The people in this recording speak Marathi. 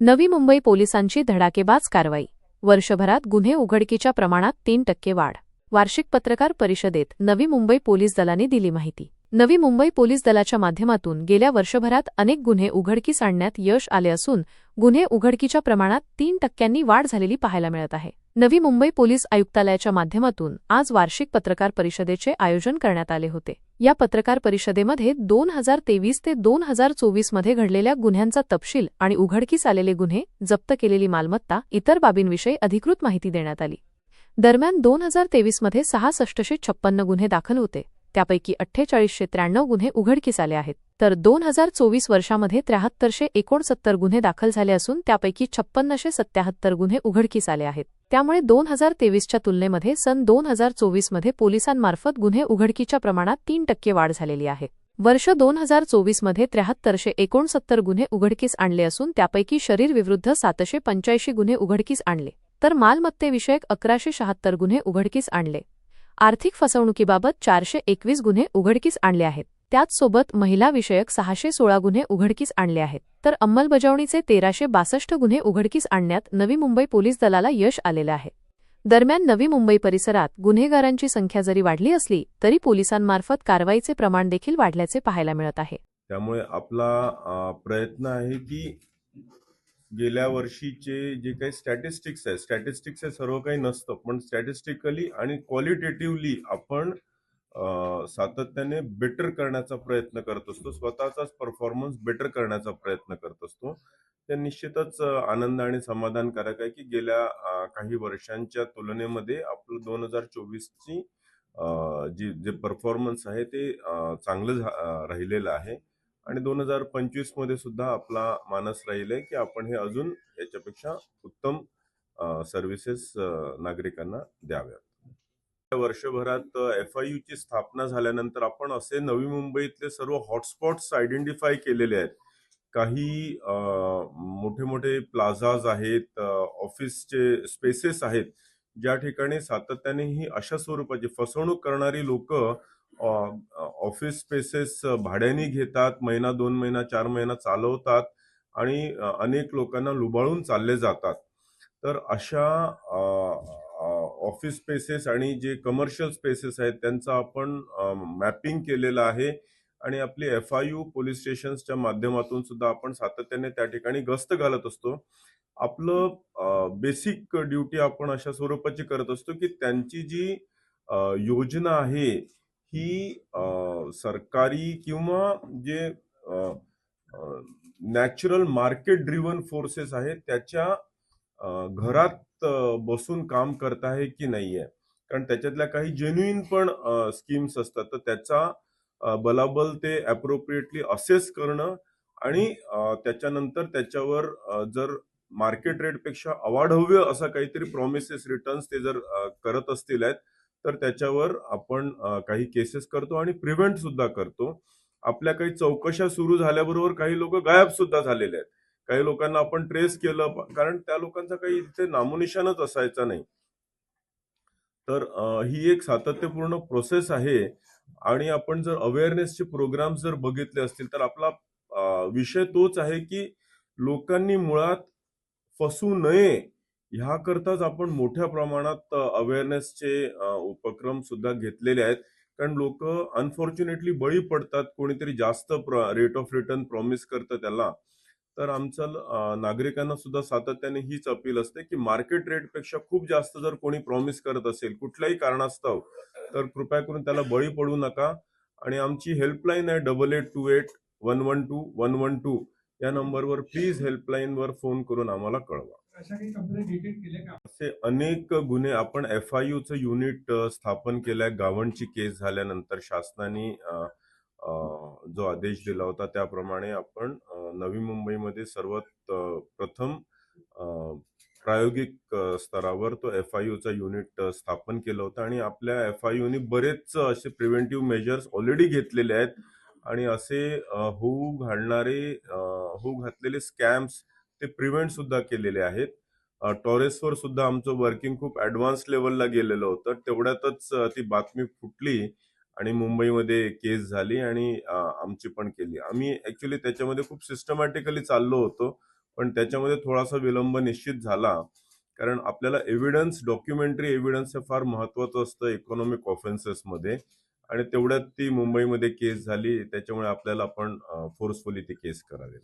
नवी मुंबई पोलिसांची धडाकेबाज कारवाई. वर्षभरात गुन्हे उघडकीच्या प्रमाणात तीन टक्के वाढ. वार्षिक पत्रकार परिषदेत नवी मुंबई पोलीस दलाने दिली माहिती. नवी मुंबई पोलीस दलाच्या माध्यमातून गेल्या वर्षभरात अनेक गुन्हे उघडकीस आणण्यात यश आले असून गुन्हे उघडकीच्या प्रमाणात तीन टक्क्यांनी वाढ झालेली पाहायला मिळत आहे. नवी मुंबई पोलीस आयुक्तालयाच्या माध्यमातून आज वार्षिक पत्रकार परिषदेचे आयोजन करण्यात आले होते. या पत्रकार परिषदेमध्ये दोन हजार तेवीस ते दोन हजार चोवीसमध्ये घडलेल्या गुन्ह्यांचा तपशील आणि उघडकीस आलेले गुन्हे जप्त केलेली मालमत्ता इतर बाबींविषयी अधिकृत माहिती देण्यात आली. दरम्यान दोन हजार तेवीसमध्ये सहासष्टशे छप्पन्न गुन्हे दाखल होते. त्यापैकी अठ्ठेचाळीसशे त्र्याण्णव गुन्हे उघडकीस आले आहेत. तर दोन हजार चोवीस वर्षामध्ये त्र्याहत्तरशे एकोणसत्तर गुन्हे दाखल झाले असून त्यापैकी छप्पन्नशे सत्याहत्तर गुन्हे उघडकीस आले आहेत. त्यामुळे दोन हजार तेवीसच्या तुलनेमध्ये सन दोन हजार चोवीसमध्ये पोलिसांमार्फत गुन्हे उघडकीच्या प्रमाणात तीन टक्के वाढ झालेली आहे. वर्ष दोन हजार चोवीसमध्ये त्र्याहत्तरशे एकोणसत्तर गुन्हे उघडकीस आणले असून त्यापैकी शरीरविरुद्ध सातशे पंच्याऐंशी गुन्हे उघडकीस आणले. तर मालमत्तेविषयक अकराशे शहात्तर गुन्हे उघडकीस आणले. आर्थिक फसवणुकीबाबत चारशे एकवीस गुन्हे उघडकीस आणले आहेत. त्याचसोबत महिलाविषयक सहाशे सोळा गुन्हे उघडकीस आणले आहेत. तर अंमलबजावणीचे तेराशे बासष्ट गुन्हे उघडकीस आणण्यात नवी मुंबई पोलीस दलाला यश आलेले आहे. दरम्यान नवी मुंबई परिसरात गुन्हेगारांची संख्या जरी वाढली असली तरी पोलिसांमार्फत कारवाईचे प्रमाण देखील वाढल्याचे पाहायला मिळत आहे. त्यामुळे आपला प्रयत्न आहे की गेल्या वर्षीचे जे काही स्टॅटिस्टिक्स आहे स्टॅटिस्टिक्स हे सर्व काही नसतं पण स्टॅटिस्टिकली आणि क्वालिटेटिव्हली आपण सातत्याने बेटर करण्याचा प्रयत्न करत असतो. स्वतःचाच परफॉर्मन्स बेटर करण्याचा प्रयत्न करत असतो. ते निश्चितच आनंद आणि समाधानकारक आहे की गेल्या काही वर्षांच्या तुलनेमध्ये आपलं दोन हजार चोवीसची जी जे परफॉर्मन्स आहे ते चांगलं झा- राहिलेलं आहे. आणि दोन हजार पंचवीसमध्ये सुद्धा आपला मानस राहील आहे की आपण हे अजून याच्यापेक्षा उत्तम सर्व्हिसेस नागरिकांना द्याव्यात. वर्षभरात एफ आय ची स्थापना झाल्यानंतर आपण असे नवी मुंबईतले सर्व हॉटस्पॉट्स आयडेंटिफाय केलेले आहेत. काही मोठे मोठे प्लाझाज आहेत ऑफिसचे स्पेसेस आहेत ज्या ठिकाणी सातत्याने ही अशा स्वरूपाची फसवणूक करणारी लोक ऑफिस स्पेसेस भाड्याने घेतात महिना दोन महिना चार महिना चालवतात आणि अनेक लोकांना लुबाळून चालले जातात. तर अशा ऑफिस स्पेसेस आणि जे कमर्शियल स्पेसेस आहेत त्यांचं आपण मॅपिंग केलेलं आहे. आणि आपली एफ आय यू पोलीस स्टेशन्सच्या माध्यमातून सुद्धा आपण सातत्याने त्या ठिकाणी गस्त घालत असतो. आपलं बेसिक ड्युटी आपण अशा स्वरूपाची करत असतो की त्यांची जी योजना आहे ही सरकारी किंवा जे नॅचरल मार्केट ड्रिव्हन फोर्सेस आहेत त्याच्या घरात बसून काम करत आहे की नाहीये? कारण त्याच्यातल्या काही जेन्युइन पण स्कीम्स असतात. तर त्याचा बलाबल ते अप्रोप्रिएटली असेस करणं आणि त्याच्यानंतर त्याच्यावर जर मार्केट रेटपेक्षा अवाढव्य असा काहीतरी प्रॉमिसेस रिटर्न्स ते जर करत असतील आहेत तर त्याच्यावर आपण काही केसेस करतो आणि प्रिव्हेंट सुद्धा करतो. आपल्या काही चौकशा सुरू झाल्याबरोबर काही लोक गायब सुद्धा झालेले आहेत. काही लोकांना आपण ट्रेस केलं कारण त्या लोकांचा काही इथे नामोनिशाणच असायचा नाही. तर ही एक सातत्यपूर्ण प्रोसेस आहे आणि आपण जर अवेअरनेसचे प्रोग्राम जर बघितले असतील तर आपला विषय तोच आहे की लोकांनी मुळात फसू नये ह्याकरताच आपण मोठ्या प्रमाणात अवेअरनेसचे उपक्रम सुद्धा घेतलेले आहेत. कारण लोक अनफॉर्च्युनेटली बळी पडतात कोणीतरी जास्त रेट ऑफ रिटर्न प्रॉमिस करतं त्याला तर आमचं नागरिकांना सुद्धा सातत्याने हीच अपील असते की मार्केट रेटपेक्षा खूप जास्त जर कोणी प्रॉमिस करत असेल कुठल्याही कारणास्तव तर कृपया करून त्याला बळी पडू नका. आणि आमची हेल्पलाईन आहे double eight two eight one one two one one two या नंबरवर प्लीज हेल्पलाईनवर फोन करून आम्हाला कळवा. असे अनेक गुन्हे आपण एफ आय चं युनिट स्थापन केलंय. गावणची केस झाल्यानंतर शासनाने जो आदेश दिला होता त्याप्रमाणे आपण नवी मुंबईमध्ये सर्वात प्रथम प्रायोगिक स्तरावर तो एफ आय चा युनिट स्थापन केलं होतं आणि आपल्या एफ आय यूने बरेच असे प्रिव्हेंटिव्ह मेजर्स ऑलरेडी घेतलेले आहेत आणि असे होऊ घालणारे होऊ घातलेले स्कॅम्स ते प्रिव्हेंट सुद्धा केलेले आहेत. टॉरेसवर सुद्धा आमचं वर्किंग खूप ऍडव्हान्स लेवलला गेलेलं होतं. तेवढ्यातच ती बातमी फुटली आणि मुंबईमध्ये केस झाली आणि आमची पण केली. आम्ही ऍक्च्युली त्याच्यामध्ये खूप सिस्टमॅटिकली चाललो होतो पण त्याच्यामध्ये थोडासा विलंब निश्चित झाला. कारण आपल्याला एव्हिडन्स डॉक्युमेंटरी एव्हिडन्स हे फार महत्वाचं असतं इकॉनॉमिक ऑफेन्सेसमध्ये आणि तेवढ्यात ती मुंबईमध्ये केस झाली त्याच्यामुळे आपल्याला आपण फोर्सफुली ती केस करावी